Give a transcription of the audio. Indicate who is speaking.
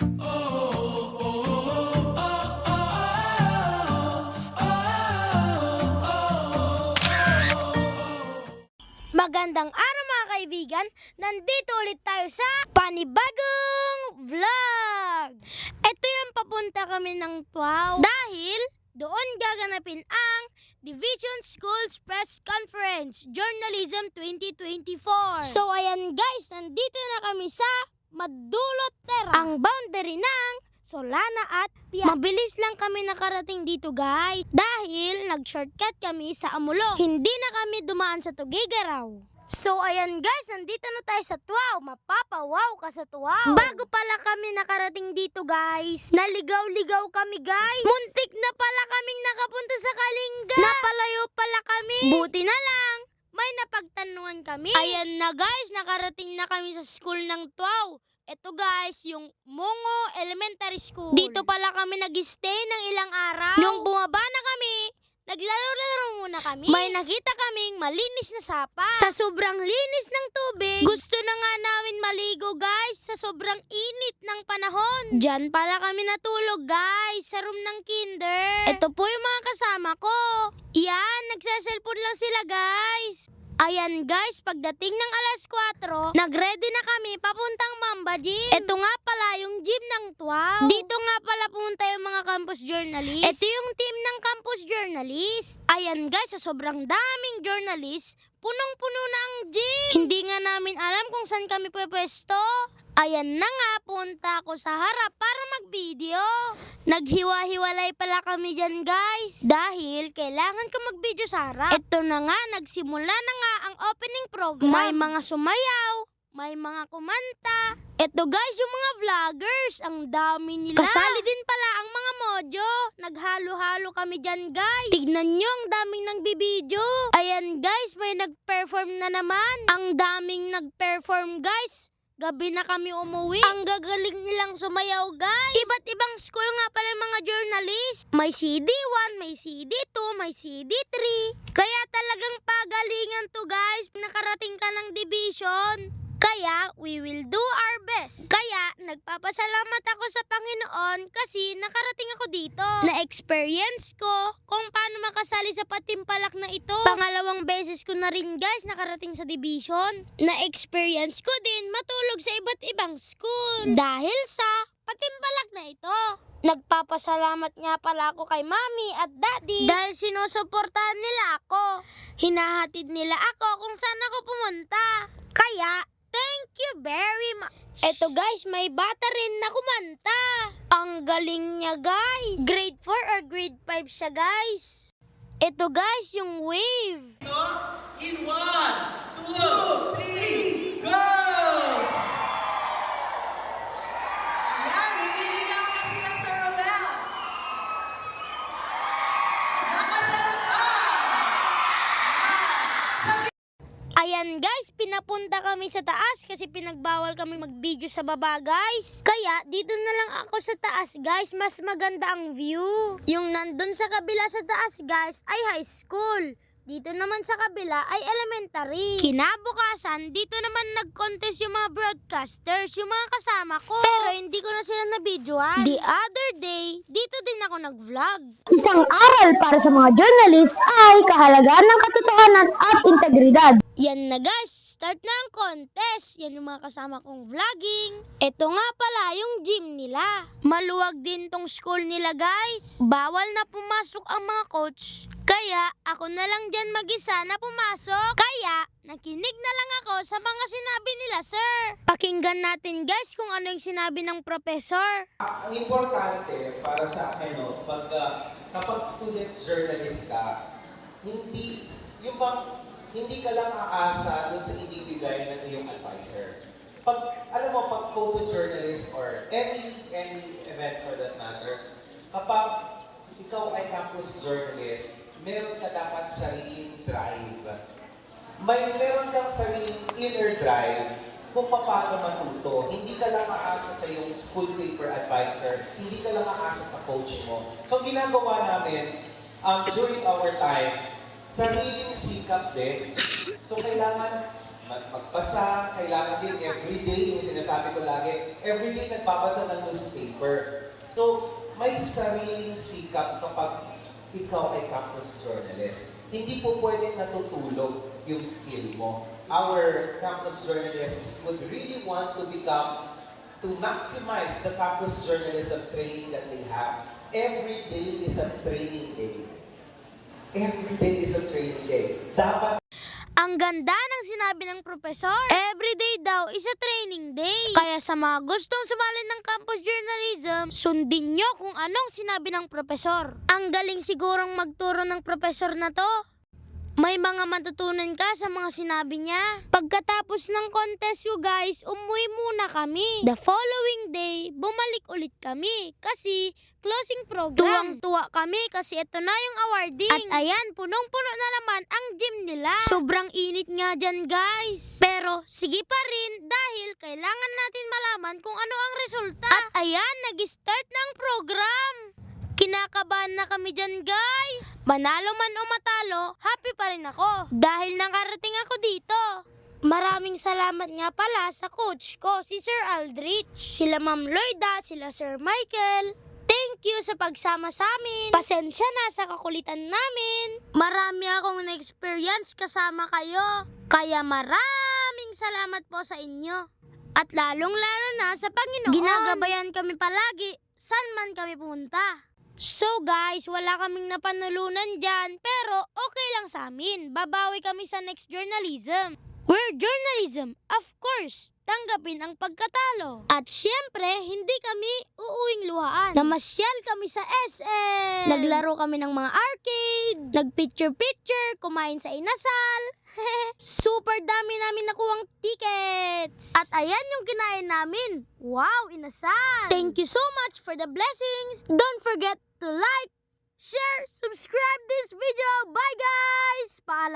Speaker 1: Magandang araw mga kaibigan! Nandito ulit tayo sa panibagong vlog! Ito yung papunta kami ng Tuaw dahil doon gaganapin ang Division Schools Press Conference Journalism 2024. So ayan guys, nandito na kami sa Madulot Terra, ang boundary ng Solana at Piat. Mabilis lang kami nakarating dito guys dahil nag-shortcut kami sa Amulong. Hindi na kami dumaan sa Tugigaraw. So ayan guys, nandito na tayo sa Tuaw. Mapapawaw ka sa Tuaw. Bago pala kami nakarating dito guys, naligaw-ligaw kami guys. Muntik na pala kaming nakapunta sa Kalinga. Napalayo pala kami. Buti na lang, may napagtanungan kami. Ayan na guys, nakarating na kami sa school ng Tuaw. Ito guys, yung Mongo Elementary School. Dito pala kami nag-stay ng ilang araw. Nung bumaba na kami, naglalaro-laro muna kami. May nakita kaming malinis na sapa. Sa sobrang linis ng tubig, gusto na nga namin maligo guys sa sobrang init ng panahon. Diyan pala kami natulog guys sa room ng kinder. Ito po yung mga kasama ko. Yan, nagsaselfon lang sila guys. Ayan guys, pagdating ng alas 4, nagready na kami papuntang Mamba Gym. Ito nga pala yung gym ng Tuaw. Dito nga pala pumunta yung mga campus journalist. Ito yung team ng campus journalist. Ayan guys, sa sobrang daming journalist, punong-puno na ang gym. Hindi nga namin alam kung saan kami pwesto. Ayan na nga, punta ako sa harap para mag-video. Naghiwa-hiwalay pala kami dyan guys. Dahil kailangan ko mag-video sa harap. Ito na nga, nagsimula na nga ang opening program. May mga sumayaw, may mga kumanta. Ito guys, yung mga vloggers, ang dami nila. Kasali din pala ang mga mojo. Naghalo-halo kami dyan guys. Tignan nyo, ang daming nagbibideo. Ayan guys, may nag-perform na naman. Ang daming nag-perform guys. Gabi na kami umuwi. Ang gagaling nilang sumayaw, guys. Iba't ibang school nga pala mga journalist. May CD1, may CD2, may CD3. Kaya talagang pagalingan to, guys. Nakarating ka ng division. Kaya, we will do our best. Kaya, nagpapasalamat ako sa Panginoon kasi nakarating ako dito. Na-experience ko kung paano makasali sa patimpalak na ito. Pangalawang beses ko na rin guys nakarating sa division. Na-experience ko din matulog sa iba't ibang school. Dahil sa patimpalak na ito. Nagpapasalamat nga pala ako kay mami at daddy dahil sinusuportahan nila ako. Hinahatid nila ako kung saan ako pumunta. Kaya, thank you very much. Eto guys, may bata rin na kumanta. Ang galing niya guys. Grade 4 or grade 5 siya guys. Ito guys, yung wave.
Speaker 2: Ayan
Speaker 1: guys, pinapunta kami sa taas kasi pinagbawal kami mag-video sa baba guys. Kaya dito na lang ako sa taas guys, mas maganda ang view. Yung nandun sa kabila sa taas guys ay high school. Dito naman sa kabila ay elementary. Kinabukasan, dito naman nag-contest yung mga broadcasters, yung mga kasama ko. Pero hindi ko na sila na-videoan. The other day, dito din ako nag-vlog.
Speaker 3: Isang aral para sa mga journalist ay kahalagaan ng katotohanan at integridad.
Speaker 1: Yan na guys, start na ang contest. Yan yung mga kasama kong vlogging. Ito nga pala yung gym nila. Maluwag din tong school nila guys. Bawal na pumasok ang mga coach. Kaya ako na lang dyan mag-isa na pumasok. Kaya nakinig na lang ako sa mga sinabi nila sir. Pakinggan natin guys kung ano yung sinabi ng professor.
Speaker 4: Ang importante para sa akin, no, pag, ah, kapag student journalist ka, hindi, yung bang, hindi ka lang aasa dun sa ibibigay ng iyong advisor. Pag, alam mo, pag photojournalist or any, any event for that matter, kapag ikaw ay campus journalist, meron ka dapat sariling drive. May meron kang sariling inner drive kung paano matuto. Hindi ka lang aasa sa iyong school paper advisor, hindi ka lang aasa sa coach mo. So ginagawa namin um, during our time, sariling sikap din. So kailangan mag- magbasa, kailangan din everyday, yung sinasabi ko lagi, everyday nagbabasa ng newspaper. So, may sariling sikap kapag ikaw ay campus journalist. Hindi po pwedeng natutulog yung skill mo. Our campus journalists would really want to become, to maximize the campus journalism training that they have. Every day is a training day. Every day is a training day. Dapat
Speaker 1: Ang ganda sinabi ng profesor. Everyday daw is a training day. Kaya sa mga gustong sumali ng campus journalism, sundin nyo kung anong sinabi ng profesor. Ang galing sigurong magturo ng profesor na to. May mga matutunan ka sa mga sinabi niya. Pagkatapos ng contest ko guys, umuwi muna kami. The following day, bumalik ulit kami kasi closing program. Tuwang-tuwa kami kasi ito na yung awarding. At ayan, punong-puno na naman ang gym nila. Sobrang init nga dyan guys. Pero sige pa rin dahil kailangan natin malaman kung ano ang resulta. At ayan, nag-start ng program. Kinakabahan na kami dyan, guys. Manalo man o matalo, happy pa rin ako. Dahil nakarating ako dito. Maraming salamat nga pala sa coach ko, si Sir Aldrich. Sila Ma'am Lloyda, sila Sir Michael. Thank you sa pagsama sa amin. Pasensya na sa kakulitan namin. Marami akong na-experience kasama kayo. Kaya maraming salamat po sa inyo. At lalong-lalo na sa Panginoon. Ginagabayan kami palagi, saan man kami punta. So guys, wala kaming napanulunan dyan, pero okay lang sa amin. Babawi kami sa next journalism. We're journalism, of course. Tanggapin ang pagkatalo. At syempre, hindi kami uuwing luhaan. Namasyal kami sa SM. Naglaro kami ng mga arcade. Nagpicture-picture, kumain sa inasal. Super dami namin nakuwang tickets. At ayan yung kinain namin. Wow, inasal. Thank you so much for the blessings. Don't forget to like, share, subscribe this video. Bye guys! Paalam.